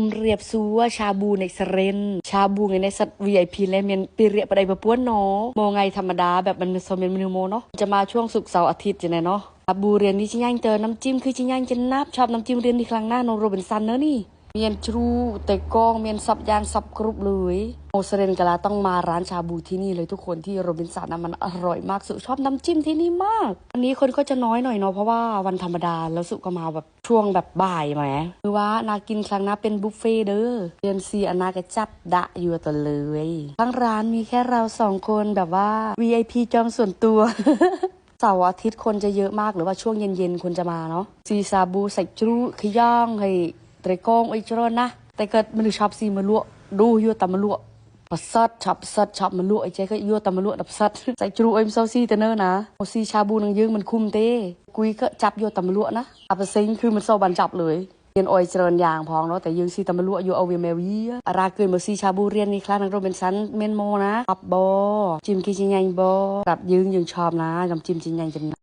มเรียบซัวชาบูในเซเรนชาบูในสัตว์วีไอพีและเมียนปีเรียบประด้ปะป้วนเนาะโมองไงธรรมดาแบบมันเป็นโซเมนมินิโมเนาะจะมาช่วงสุกเสาร์อาทิตย์จะไหนเนาะชาบูเรียนนี่ชิ้นย่างเจอน้ำจิ้มคือชิ้นย่างจะนับชอบน้ำจิ้มเรียนที่ครั้งหน้าโนโรเบนซันเนอะนี่ เมียนชูเตะกองเมียนซับยานซับกรุบเลยโอเซเรนกะลาต้องมาร้านชาบูที่นี่เลยทุกคนที่โรบินสันนะมันอร่อยมากสุชอบน้ำจิ้มที่นี่มากอันนี้คนก็จะน้อยหน่อยเนาะเพราะว่าวันธรรมดาแล้วสุก็มาแบบช่วงแบบบ่ายไหมคือว่านากินครั้งนะเป็นบุฟเฟ่เด้อเดือนซีอนากระจัดดะอยู่ตัวเลยทั้งร้านมีแค่เราสองคนแบบว่า VIP จองส่วนตัวเสาร์อาทิตย์คนจะเยอะมากหรือว่าช่วงเย็นๆคนจะมาเนาะซีซาบูใส่จุขย่างให้ ត្រីកងអីច្រើនណាស់តែគាត់មនុស្សឆប់ស៊ីមកលក់ឌូយកតែមកលក់ប្រសិតឆប់សិតឆប់មកលក់អីចេះគាត់យកតែមកលក់ដល់ផ្សិតសាច់ជ្រូកអីមិនសូវស៊ីទៅនៅណាមកស៊ីឆាប៊ូនឹងយើងមិនឃុំទេគួយក៏ចាប់យកតែមកលក់ណាអាប្រសេងគឺមិនសូវបានចាប់លើយៀនអុយច្រើនយ៉ាងផងនោះតែយើងស៊ីតែមលក់យកអូវាមេវីអារ៉ាគឺមកស៊ីឆាប៊ូរៀននេះខ្លះនឹងរ៉ូបិនសាន់មានម៉ូណាអបបជីមគីជាញ៉ាញ់បប្រាប់យើងយើងឈប់ណាកំជីមជាញ៉ាញ់ចំ